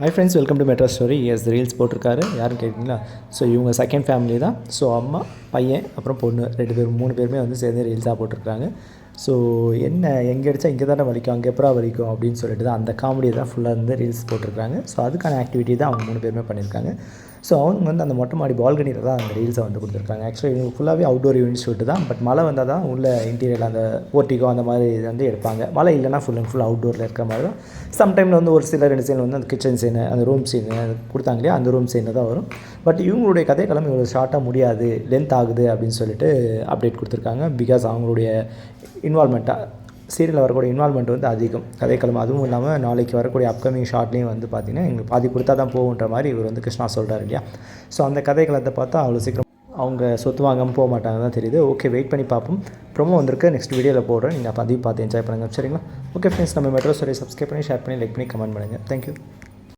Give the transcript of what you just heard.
Hi friends welcome to metro story S reels போட்டிருக்காரு. யாரும் கேட்டிங்களா? ஸோ இவங்க செகண்ட் ஃபேமிலி தான். ஸோ அம்மா பையன் அப்புறம் பொண்ணு. ரெண்டு பேரும் மூணு பேருமே வந்து சேர்ந்து ரீல்ஸாக போட்டிருக்காங்க. ஸோ என்ன எங்கே அடித்தா இங்கே தானே வலிக்கும் அங்கே எப்பரா வலிக்கும் அப்படின்னு சொல்லிட்டு தான் அந்த காமெடியை தான் ஃபுல்லாக இருந்து ரீல்ஸ் போட்டிருக்காங்க. ஸோ அதுக்கான ஆக்டிவிட்டி தான் அவங்க மூணு பேருமே பண்ணியிருக்காங்க. ஸோ அவங்க வந்து அந்த மொட்டை மாடி பால்கனியில் தான் அந்த ரீல்ஸை வந்து கொடுத்துருக்காங்க. ஆக்சுவலி இவங்க ஃபுல்லாகவே அவுட்டோர் யூனிட் ஷூட்டு தான் பட் மழை வந்தால் தான் உள்ள இன்டீரியர் அந்த போர்ட்டிகோ அந்த மாதிரி இது வந்து எடுப்பாங்க. மழை இல்லைனா ஃபுல் அண்ட் ஃபுல் அவுட்டோரில் இருக்கிற மாதிரி தான். சம்டைமில் வந்து ஒரு சில ரெண்டு சீன் வந்து அந்த கிச்சன் சீனு அந்த ரூம் சீனு கொடுத்தாங்க இல்லையா அந்த ரூம் சீனு தான் வரும். பட் இவங்களுடைய கதை கிளம்பி இவ்வளோ ஷார்ட்டாக முடியாது லென்த் ஆகுது அப்படின்னு சொல்லிட்டு அப்டேட் கொடுத்துருக்காங்க. பிகாஸ் அவங்களுடைய இன்வால்மெண்ட்டாக சீரியலில் வரக்கூடிய இன்வால்மெண்ட் வந்து அதிகம். கதைக்களம் அதுவும் இல்லாமல் நாளைக்கு வரக்கூடிய அப்கமிங் ஷார்ட்லேயும் வந்து பார்த்திங்கன்னா எங்களுக்கு பாதி கொடுத்தா தான் போகுன்ற மாதிரி இவர் வந்து கிருஷ்ணா சொல்கிறார் இல்லையா? ஸோ அந்த கதைக்களத்தை பார்த்தா அவ்வளோ சீக்கிரம் அவங்க சொத்து வாங்காமல் போக மாட்டாங்க தான் தெரியுது. ஓகே வெயிட் பண்ணி பார்ப்போம். ப்ரொமோ வந்திருக்கு. நெக்ஸ்ட் வீடியோவில் போடுறேன். நீங்கள் பதிவு பார்த்து என்ஜாய் பண்ணுங்கள் சரிங்களா? ஓகே ஃப்ரெண்ட்ஸ் நம்ம மெட்ரோ சொல்லி சப்ஸ்கிரைப் பண்ணி ஷேர் பண்ணி லைக் பண்ணி கமெண்ட் பண்ணுங்கள் தேங்க்யூ